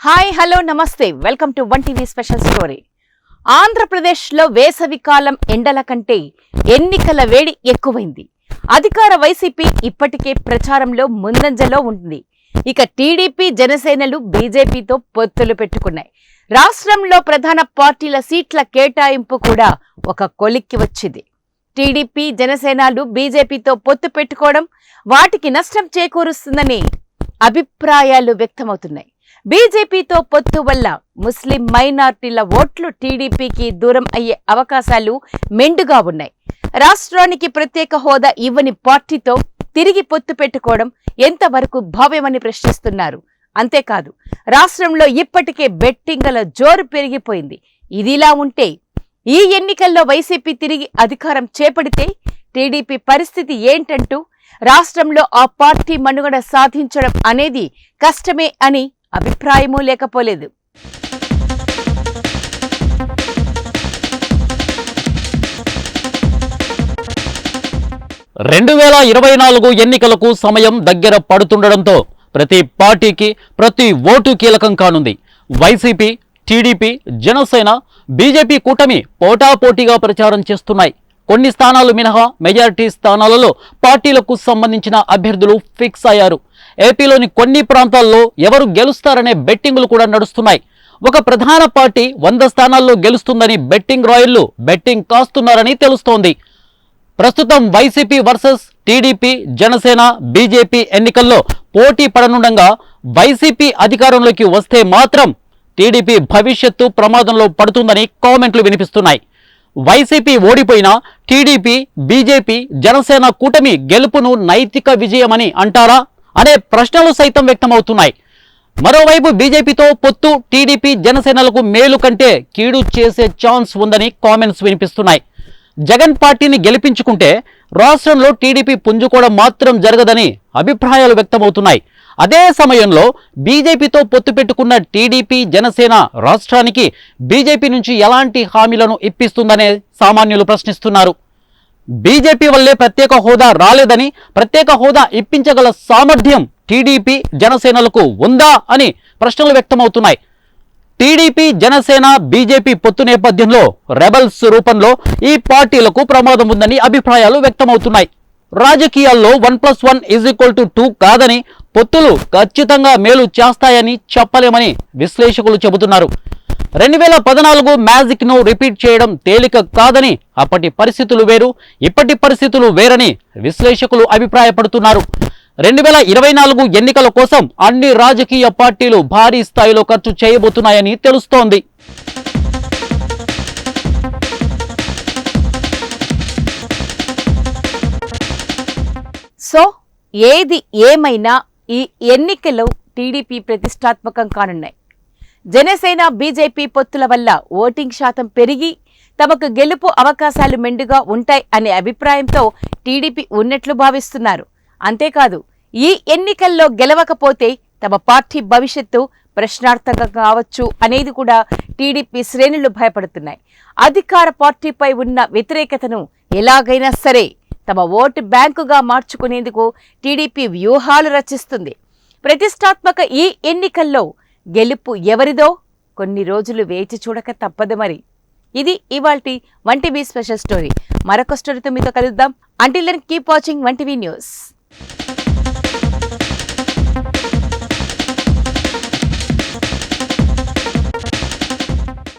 Hi hello నమస్తే. Welcome to one TV special story. ఆంధ్రప్రదేశ్లో వేసవి కాలం ఎండల కంటే ఎన్నికల వేడి ఎక్కువైంది. అధికార వైసీపీ ఇప్పటికే ప్రచారంలో ముందంజలో ఉంటుంది. ఇక టీడీపీ జనసేనలు బీజేపీతో పొత్తులు పెట్టుకున్నాయి. రాష్ట్రంలో ప్రధాన పార్టీల సీట్ల కేటాయింపు కూడా ఒక కొలిక్కి వచ్చింది. టీడీపీ జనసేనలు బీజేపీతో పొత్తు పెట్టుకోవడం వాటికి నష్టం చేకూరుస్తుందని అభిప్రాయాలు వ్యక్తమవుతున్నాయి. బీజేపీతో పొత్తు వల్ల ముస్లిం మైనార్టీల ఓట్లు టీడీపీకి దూరం అయ్యే అవకాశాలు మెండుగా ఉన్నాయి. రాష్ట్రానికి ప్రత్యేక హోదా ఇవ్వని పార్టీతో తిరిగి పొత్తు పెట్టుకోవడం ఎంతవరకు భావ్యమని ప్రశ్నిస్తున్నారు. అంతేకాదు రాష్ట్రంలో ఇప్పటికే బెట్టింగల జోరు పెరిగిపోయింది. ఇదిలా ఉంటే ఈ ఎన్నికల్లో వైసీపీ తిరిగి అధికారం చేపడితే టీడీపీ పరిస్థితి ఏంటంటూ రాష్ట్రంలో ఆ పార్టీ మనుగడ సాధించడం అనేది కష్టమే అని అభిప్రాయమూ లేకపోలేదు. రెండు వేల ఇరవై నాలుగు ఎన్నికలకు సమయం దగ్గర పడుతుండడంతో ప్రతి పార్టీకి ప్రతి ఓటు కీలకం కానుంది. వైసీపీ టీడీపీ జనసేన బీజేపీ కూటమి పోటాపోటీగా ప్రచారం చేస్తున్నాయి. కొన్ని స్థానాలు మినహా మెజారిటీ స్థానాలలో పార్టీలకు సంబంధించిన అభ్యర్థులు ఫిక్స్ అయ్యారు. ఏపీలోని కొన్ని ప్రాంతాల్లో ఎవరు గెలుస్తారనే బెట్టింగులు కూడా నడుస్తున్నాయి. ఒక ప్రధాన పార్టీ వంద స్థానాల్లో గెలుస్తుందని బెట్టింగ్ రాయళ్ళు బెట్టింగ్ కాస్తున్నారని తెలుస్తోంది. ప్రస్తుతం YCP versus TDP Janasena BJP ఎన్నికల్లో పోటీ పడనుండగా వైసీపీ అధికారంలోకి వస్తే మాత్రం టీడీపీ భవిష్యత్తు ప్రమాదంలో పడుతుందని కామెంట్లు వినిపిస్తున్నాయి. వైసీపీ ఓడిపోయినా టీడీపీ బీజేపీ జనసేన కూటమి గెలుపును నైతిక విజయమని అంటారా? అనే ప్రశ్నలు సైతం వ్యక్తమవుతున్నాయి. మరోవైపు బీజేపీతో పొత్తు టీడీపీ జనసేనలకు మేలు కంటే కీడు చేసే ఛాన్స్ ఉందని కామెంట్స్ వినిపిస్తున్నాయి. జగన్ పార్టీని గెలిపించుకుంటే రాష్ట్రంలో టీడీపీ పుంజుకోవడం మాత్రం జరగదని అభిప్రాయాలు వ్యక్తమవుతున్నాయి. అదే సమయంలో బీజేపీతో పొత్తు పెట్టుకున్న టీడీపీ జనసేన రాష్ట్రానికి బీజేపీ నుంచి ఎలాంటి హామీలను ఇప్పిస్తుందనే సామాన్యులు ప్రశ్నిస్తున్నారు. బీజేపీ వల్లే ప్రత్యేక హోదా రాలేదని ప్రత్యేక హోదా ఇప్పించగల సామర్థ్యం టీడీపీ జనసేనలకు ఉందా అని ప్రశ్నలు వ్యక్తమవుతున్నాయి. టీడీపీ జనసేన బీజేపీ పొత్తు నేపథ్యంలో రెబల్స్ రూపంలో ఈ పార్టీలకు ప్రమాదం ఉందని అభిప్రాయాలు వ్యక్తమవుతున్నాయి. రాజకీయాల్లో one plus one is equal to two కాదని పొత్తులు ఖచ్చితంగా మేలు చేస్తాయని చెప్పలేమని విశ్లేషకులు చెబుతున్నారు. రెండు వేల పద్నాలుగు మ్యాజిక్ను రిపీట్ చేయడం తేలిక కాదని అప్పటి పరిస్థితులు వేరు ఇప్పటి పరిస్థితులు వేరని విశ్లేషకులు అభిప్రాయపడుతున్నారు. రెండు వేల ఇరవై నాలుగు ఎన్నికల కోసం అన్ని రాజకీయ పార్టీలు భారీ స్థాయిలో ఖర్చు చేయబోతున్నాయని తెలుస్తోంది. సో ఏది ఏమైనా ఈ ఎన్నికలు టీడీపీ ప్రతిష్టాత్మకం కానున్నాయి. జనసేన బీజేపీ పొత్తుల వల్ల ఓటింగ్ శాతం పెరిగి తమకు గెలుపు అవకాశాలు మెండుగా ఉంటాయి అనే అభిప్రాయంతో టీడీపీ ఉన్నట్లు భావిస్తున్నారు. అంతేకాదు ఈ ఎన్నికల్లో గెలవకపోతే తమ పార్టీ భవిష్యత్తు ప్రశ్నార్థకం కావచ్చు అనేది కూడా టీడీపీ శ్రేణులు భయపడుతున్నాయి. అధికార పార్టీపై ఉన్న వ్యతిరేకతను ఎలాగైనా సరే తమ ఓటు బ్యాంకుగా మార్చుకునేందుకు టీడీపీ వ్యూహాలు రచిస్తుంది. ప్రతిష్టాత్మక ఈ ఎన్నికల్లో గెలుపు ఎవరిదో కొన్ని రోజులు వేచి చూడక తప్పదు మరి. ఇది ఇవాల్టి వంటివి స్పెషల్ స్టోరీ. మరొక స్టోరీతో మీతో కలుద్దాం. అంటిల్ కీప్ వాచింగ్ వంటివి న్యూస్